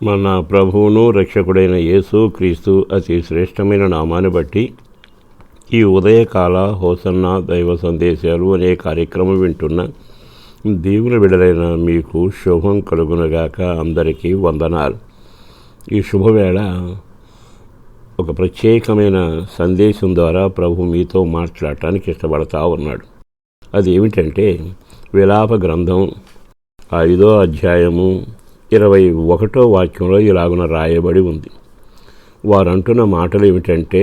మన ప్రభువును రక్షకుడైన యేసు క్రీస్తు అతి శ్రేష్టమైన నామాన్ని బట్టి ఈ ఉదయకాల హోసన్న దైవ సందేశాలు అనే కార్యక్రమం వింటున్న దేవుని విడలైన మీకు శుభం కలుగునగాక అందరికీ వందనాలు. ఈ శుభవేళ ఒక ప్రత్యేకమైన సందేశం ద్వారా ప్రభు మీతో మాట్లాడటానికి ఇష్టపడతా ఉన్నాడు. అది ఏమిటంటే విలాప గ్రంథం ఐదో అధ్యాయము ఇరవై ఒకటో వాక్యంలో ఇలాగున రాయబడి ఉంది. వారంటున్న మాటలు ఏమిటంటే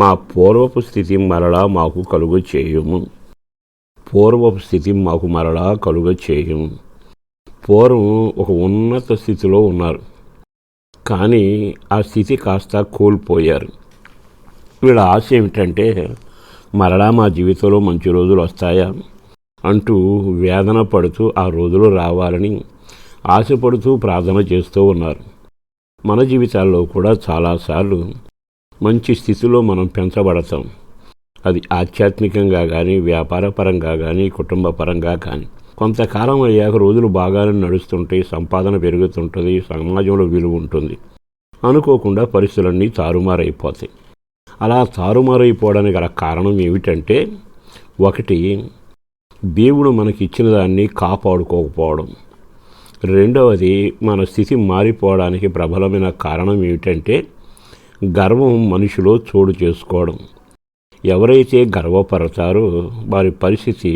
మా పూర్వపు స్థితి మరలా మాకు కలుగు చేయము. పూర్వపు స్థితి మాకు మరలా కలుగ చేయము. పూర్వం ఒక ఉన్నత స్థితిలో ఉన్నారు. కానీ ఆ స్థితి కాస్త కోల్పోయారు. వీళ్ళ ఆశ ఏమిటంటే మరలా మా జీవితంలో మంచి రోజులు వస్తాయా అంటూ వేదన పడుతూ ఆ రోజులు రావాలని ఆశపడుతూ ప్రార్థన చేస్తూ ఉన్నారు. మన జీవితాల్లో కూడా చాలాసార్లు మంచి స్థితిలో మనం పెంచబడతాం. అది ఆధ్యాత్మికంగా కానీ వ్యాపారపరంగా కానీ కుటుంబ పరంగా కానీ కొంతకాలం అయ్యాక రోజులు బాగానే నడుస్తుంటే సంపాదన పెరుగుతుంటుంది సమాజంలో విలువ ఉంటుంది. అనుకోకుండా పరిస్థితులన్నీ తారుమారైపోతాయి. అలా తారుమారైపోవడానికి గల కారణం ఏమిటంటే ఒకటి దేవుడు మనకి ఇచ్చిన దాన్ని కాపాడుకోకపోవడం. రెండవది మన స్థితి మారిపోవడానికి ప్రబలమైన కారణం ఏమిటంటే గర్వం మనిషిలో చోటు చేసుకోవడం. ఎవరైతే గర్వపరచారో వారి పరిస్థితి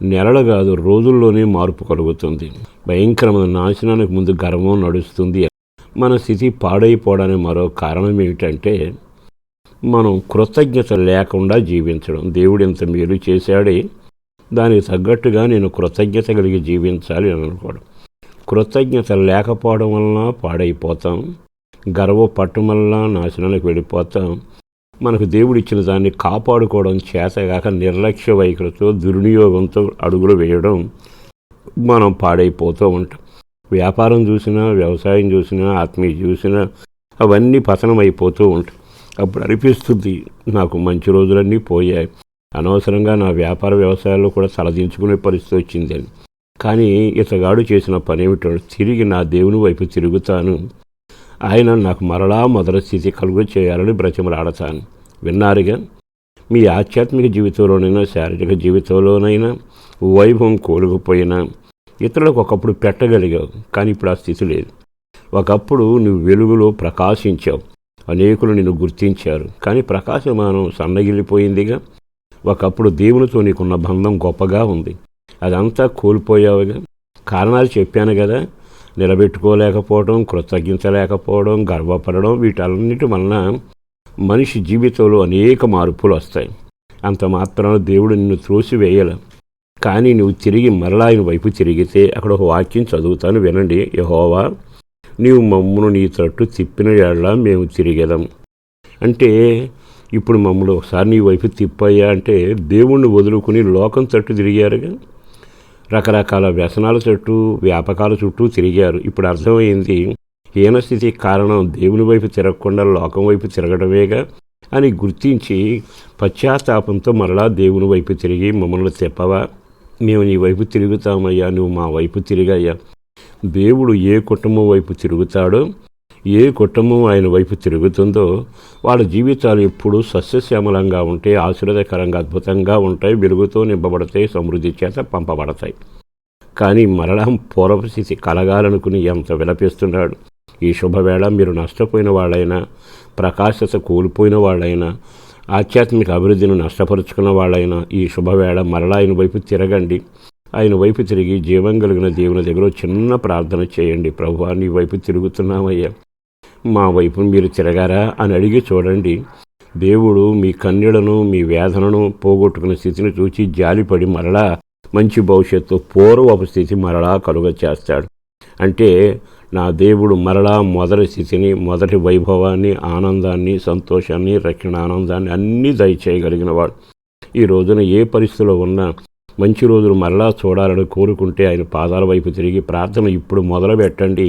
నెలలు కాదు రోజుల్లోనే మార్పు కలుగుతుంది. భయంకరమైన నాశనానికి ముందు గర్వం నడుస్తుంది. మన స్థితి పాడైపోవడానికి మరో కారణం ఏమిటంటే మనం కృతజ్ఞత లేకుండా జీవించడం. దేవుడు ఇంత మేలు చేశాడే దానికి తగ్గట్టుగా నేను కృతజ్ఞత కలిగి జీవించాలి అని అనుకోవడం. కృతజ్ఞత లేకపోవడం వలన పాడైపోతాం. గర్వపట్టం వల్ల నాశనానికి వెళ్ళిపోతాం. మనకు దేవుడిచ్చిన దాన్ని కాపాడుకోవడం చేతగాక నిర్లక్ష్య వైఖరితో దుర్వినియోగంతో అడుగులు వేయడం మనం పాడైపోతూ ఉంటాం. వ్యాపారం చూసినా వ్యవసాయం చూసినా ఆత్మీయ చూసినా అవన్నీ పతనం అయిపోతూ ఉంటాయి. అప్పుడు అనిపిస్తుంది నాకు మంచి రోజులన్నీ పోయాయి. అనవసరంగా నా వ్యాపార వ్యవసాయాల్లో కూడా తలదించుకునే పరిస్థితి వచ్చిందని. కానీ ఇతగాడు చేసిన పని ఏమిటో తిరిగి నా దేవుని వైపు తిరుగుతాను. ఆయన నాకు మరలా మొదటి స్థితి కలుగు చేయాలని బ్రతిమలాడతాను. విన్నారుగా? మీ ఆధ్యాత్మిక జీవితంలోనైనా శారీరక జీవితంలోనైనా వైభవం కోలుకుపోయినా ఇతరులకు ఒకప్పుడు పెట్టగలిగావు కానీ ఇప్పుడు ఆ స్థితి లేదు. ఒకప్పుడు నువ్వు వెలుగులో ప్రకాశించావు. అనేకులు నిన్ను గుర్తించారు కానీ ప్రకాశమానం సన్నగిల్లిపోయిందిగా. ఒకప్పుడు దేవునితో నీకున్న బంధం గొప్పగా ఉంది. అదంతా కోల్పోయావుగా కారణాలు చెప్పాను కదా. నిలబెట్టుకోలేకపోవడం కృతజ్ఞించలేకపోవడం గర్వపడడం వీటన్నిటి వలన మనిషి జీవితంలో అనేక మార్పులు వస్తాయి. అంత మాత్రాన దేవుడు నిన్ను త్రోసివేయల. కానీ నువ్వు తిరిగి మరలా ఆయన వైపు తిరిగితే అక్కడ ఒక వాక్యం చదువుతాను వినండి. యహోవా నీవు మమ్మను నీ తట్టు తిప్పిన ఏళ్ళ మేము తిరిగేదాం. అంటే ఇప్పుడు మమ్మల్ని ఒకసారి నీ వైపు తిప్పయ్యా అంటే దేవుణ్ణి వదులుకుని లోకం తట్టు తిరిగారుగా. రకరకాల వ్యసనాల చుట్టూ వ్యాపకాల చుట్టూ తిరిగారు. ఇప్పుడు అర్థమైంది హీనస్థితి కారణం దేవుని వైపు తిరగకుండా లోకం వైపు తిరగడమేగా అని గుర్తించి పశ్చాత్తాపంతో మరలా దేవుని వైపు తిరిగి మమ్మల్ని చెప్పవా మేము నీ వైపు తిరుగుతామయ్యా నువ్వు మా వైపు తిరిగయ్యా. దేవుడు ఏ కుటుంబం వైపు తిరుగుతాడో ఏ కుటుంబం ఆయన వైపు తిరుగుతుందో వాళ్ళ జీవితాలు ఎప్పుడూ సస్యశ్యామలంగా ఉంటే ఆశీర్వదకరంగా అద్భుతంగా ఉంటాయి వెలుగుతో నింపబడతాయి సమృద్ధి చేత పంపబడతాయి. కానీ మరణం పూర్వపు స్థితి కలగాలనుకుని ఎంత విలపిస్తున్నాడు. ఈ శుభవేళ మీరు నష్టపోయిన వాళ్ళైనా ప్రకాశత కోల్పోయిన వాళ్ళైనా ఆధ్యాత్మిక అభివృద్ధిని నష్టపరుచుకున్న వాళ్ళైనా ఈ శుభవేళ మరలా ఆయన వైపు తిరగండి. ఆయన వైపు తిరిగి జీవం కలిగిన దేవుని దగ్గర చిన్న ప్రార్థన చేయండి. ప్రభు నీ వైపు తిరుగుతున్నామయ్యా. మా వైపు మీరు తిరగారా అని అడిగి చూడండి. దేవుడు మీ కన్నీళ్ళను మీ వేదనను పోగొట్టుకున్న స్థితిని చూచి జాలిపడి మరలా మంచి భవిష్యత్తు పూర్వపు స్థితి మరలా కలుగ చేస్తాడు. అంటే నా దేవుడు మరలా మొదటి స్థితిని మొదటి వైభవాన్ని ఆనందాన్ని సంతోషాన్ని రక్షణ ఆనందాన్ని అన్నీ దయచేయగలిగిన వాడు ఈ రోజున ఏ పరిస్థితిలో ఉన్నా మంచి రోజులు మరలా చూడాలని కోరుకుంటే ఆయన పాదాల వైపు తిరిగి ప్రార్థన ఇప్పుడు మొదలు పెట్టండి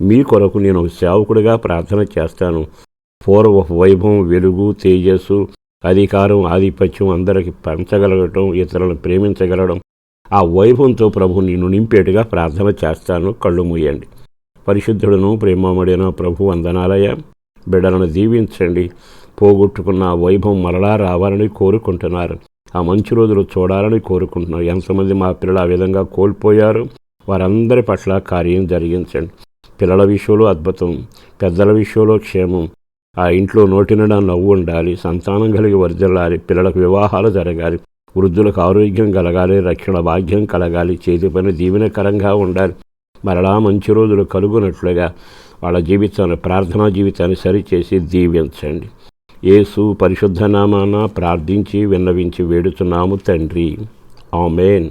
మీ కొరకు నేను సేవకుడిగా ప్రార్థన చేస్తాను. పూర్వ వైభవం వెలుగు తేజస్సు అధికారం ఆధిపత్యం అందరికి పంచగలగటం ఇతరులను ప్రేమించగలగడం ఆ వైభవంతో ప్రభు నిన్ను నింపేటుగా ప్రార్థన చేస్తాను. కళ్ళు మూయండి. పరిశుద్ధుడును ప్రేమమడిన ప్రభు వందనాలయ బిడ్డలను దీవించండి. పోగొట్టుకున్న వైభవం మరలా రావాలని కోరుకుంటున్నారు. ఆ మంచి రోజులు చూడాలని కోరుకుంటున్నారు. ఎంతమంది మా పిల్లలు ఆ విధంగా కోల్పోయారు. వారందరి పట్ల కార్యం జరిగించండి. పిల్లల విషయంలో అద్భుతం పెద్దల విషయంలో క్షేమం. ఆ ఇంట్లో నోటినడా నవ్వు ఉండాలి సంతానం కలిగి వర్ధిల్లాలి పిల్లలకు వివాహాలు జరగాలి వృద్ధులకు ఆరోగ్యం కలగాలి రక్షణ భాగ్యం కలగాలి చేతి పని దీవెనకరంగా ఉండాలి. మరలా మంచి రోజులు కలుగునట్లుగా వాళ్ళ జీవితాన్ని ప్రార్థనా జీవితాన్ని సరిచేసి దీవించండి. యేసు పరిశుద్ధ నామాన ప్రార్థించి విన్నవించి వేడుతున్నాము తండ్రి. ఆమెన్.